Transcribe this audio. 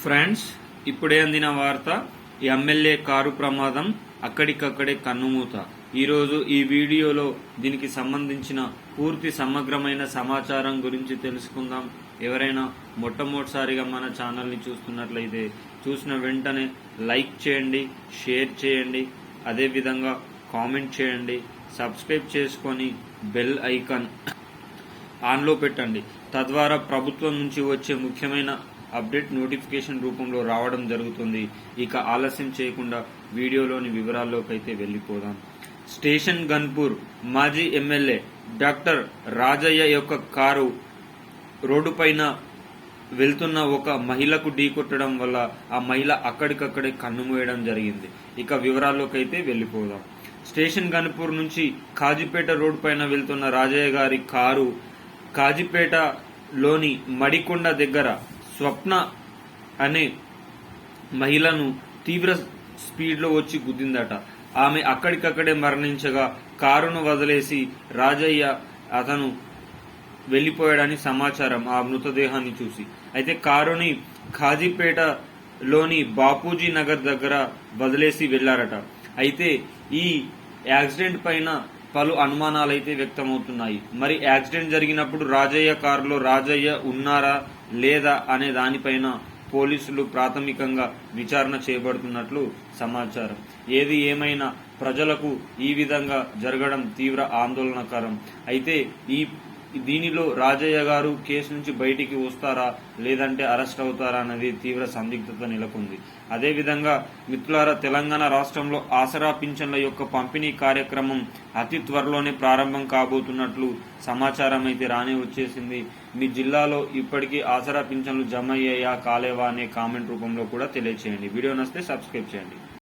Friends ఇప్పుడే అందిన వార్త ఎమ్మెల్యే కారు ప్రమాదం అక్కడికక్కడే కన్నుమూత. ఈరోజు ఈ వీడియోలో దీనికి సంబంధించిన పూర్తి సమగ్రమైన సమాచారం గురించి తెలుసుకుందాం. ఎవరైనా మొట్టమొదటిసారిగా మన ఛానల్ని చూస్తున్నట్లయితే చూసిన వెంటనే లైక్ చేయండి షేర్ చేయండి అదేవిధంగా కామెంట్ చేయండి సబ్స్క్రైబ్ చేసుకొని బెల్ ఐకాన్ ఆన్లో పెట్టండి. తద్వారా ప్రభుత్వం నుంచి వచ్చే ముఖ్యమైన అప్డేట్ నోటిఫికేషన్ రూపంలో రావడం జరుగుతుంది. ఇక ఆలస్యం చేయకుండా వీడియోలోని వివరాల్లోకి అయితే వెళ్ళిపోదాం. స్టేషన్ గన్పూర్ మాజీ ఎమ్మెల్యే డాక్టర్ రాజయ్య యొక్క కారు రోడ్డుపైన వెళ్తున్న ఒక మహిళకు ఢీకొట్టడం వల్ల ఆ మహిళ అక్కడికక్కడే కన్నుమూయడం జరిగింది. ఇక వివరాల్లోకి అయితే వెళ్ళిపోదాం. స్టేషన్ గన్పూర్ నుంచి కాజీపేట రోడ్ పైన వెళ్తున్న రాజయ్య గారి కారు కాజీపేటలోని మడికొండ దగ్గర స్వప్న అనే మహిళను తీవ్ర స్పీడ్లో వచ్చి గుద్దిందట. ఆమె అక్కడికక్కడే మరణించగా కారును వదిలేసి రాజయ్య అతను వెళ్ళిపోయాడని సమాచారం ఆ మృతదేహాన్ని చూసి. అయితే కారుని ఖాజీపేటలోని బాపూజీ నగర్ దగ్గర వదిలేసి వెళ్ళారట అయితే ఈ యాక్సిడెంట్ పైన పలు అనుమానాలైతే వ్యక్తమవుతున్నాయి. మరి యాక్సిడెంట్ జరిగినప్పుడు రాజయ్య కారులో రాజయ్య ఉన్నారా లేదా అనే దానిపైన పోలీసులు ప్రాథమికంగా విచారణ చేపడుతున్నట్లు సమాచారం. ఏది ఏమైనా ప్రజలకు ఈ విధంగా జరగడం తీవ్ర ఆందోళనకరం. అయితే ఈ దీనిలో రాజయ్య గారు కేసు నుంచి బయటికి వస్తారా లేదంటే అరెస్ట్ అవుతారా అనేది తీవ్ర సందిగ్ధత నెలకొంది. అదేవిధంగా మిత్రులారా తెలంగాణ రాష్ట్రంలో ఆసరా పింఛన్ల యొక్క పంపిణీ కార్యక్రమం అతి త్వరలోనే ప్రారంభం కాబోతున్నట్లు సమాచారం అయితే రానే వచ్చేసింది. మీ జిల్లాలో ఇప్పటికీ ఆసరా పింఛన్లు జమ అయ్యాయా కాలేవా అనే కామెంట్ రూపంలో కూడా తెలియచేయండి. వీడియో నస్తే సబ్స్క్రైబ్ చేయండి.